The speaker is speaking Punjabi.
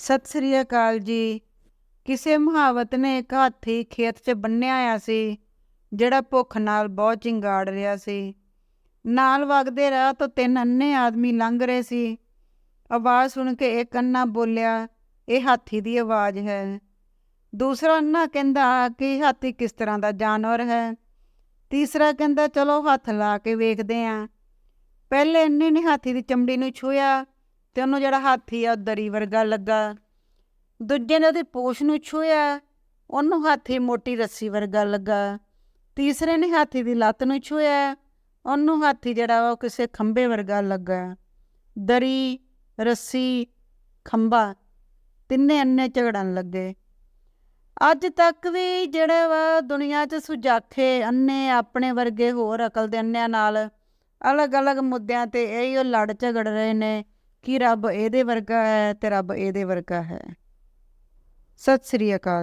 ਸਤਿ ਸ੍ਰੀ ਅਕਾਲ ਜੀ। ਕਿਸੇ ਮੁਹਾਵਤ ਨੇ ਇੱਕ ਹਾਥੀ ਖੇਤ 'ਚ ਬੰਨਿਆ ਆਇਆ ਸੀ, ਜਿਹੜਾ ਭੁੱਖ ਨਾਲ ਬਹੁਤ ਚਿੰਗਾੜ ਰਿਹਾ ਸੀ। ਨਾਲ ਵਗਦੇ ਰਾਹ ਤੋਂ ਤਿੰਨ ਅੰਨੇ ਆਦਮੀ ਲੰਘ ਰਹੇ ਸੀ। ਆਵਾਜ਼ ਸੁਣ ਕੇ ਇੱਕ ਅੰਨਾ ਬੋਲਿਆ, ਇਹ ਹਾਥੀ ਦੀ ਆਵਾਜ਼ ਹੈ। ਦੂਸਰਾ ਅੰਨਾ ਕਹਿੰਦਾ, ਕਿ ਹਾਥੀ ਕਿਸ ਤਰ੍ਹਾਂ ਦਾ ਜਾਨਵਰ ਹੈ? ਤੀਸਰਾ ਕਹਿੰਦਾ, ਚਲੋ ਹੱਥ ਲਾ ਕੇ ਵੇਖਦੇ ਆਂ। ਪਹਿਲੇ ਅੰਨੇ ਨੇ ਹਾਥੀ ਦੀ ਚਮੜੀ ਨੂੰ ਛੂਇਆ ਤੇ ਉਹਨੂੰ ਜਿਹੜਾ ਹਾਥੀ ਆ, ਉਹ ਦਰੀ ਵਰਗਾ ਲੱਗਾ। ਦੂਜੇ ਨੇ ਉਹਦੀ ਪੂਛ ਨੂੰ ਛੂਇਆ ਉਹਨੂੰ ਹਾਥੀ ਮੋਟੀ ਰੱਸੀ ਵਰਗਾ ਲੱਗਾ। ਤੀਸਰੇ ਨੇ ਹਾਥੀ ਦੀ ਲੱਤ ਨੂੰ ਛੂਇਆ ਉਹਨੂੰ ਹਾਥੀ ਜਿਹੜਾ ਵਾ, ਉਹ ਕਿਸੇ ਖੰਭੇ ਵਰਗਾ ਲੱਗਾ। ਦਰੀ, ਰੱਸੀ, ਖੰਭਾ, ਤਿੰਨੇ ਅੰਨੇ ਝਗੜਨ ਲੱਗੇ। ਅੱਜ ਤੱਕ ਵੀ ਜਿਹੜੇ ਵਾ, ਦੁਨੀਆ 'ਚ ਸੁਜਾਖੇ ਅੰਨੇ ਆਪਣੇ ਵਰਗੇ ਹੋਰ ਅਕਲ ਦੇ ਅੰਨਿਆਂ ਨਾਲ, ਅਲੱਗ-ਅਲੱਗ ਮੁੱਦਿਆਂ ਤੇ ਇਹੋ ਲੜ ਝਗੜ ਰਹੇ ਨੇ। ਕਿ ਰੱਬ ਇਹਦੇ ਵਰਗਾ ਹੈ ਤੇ ਰੱਬ ਇਹਦੇ ਵਰਗਾ ਹੈ। ਸਤਿ ਸ੍ਰੀ ਅਕਾਲ।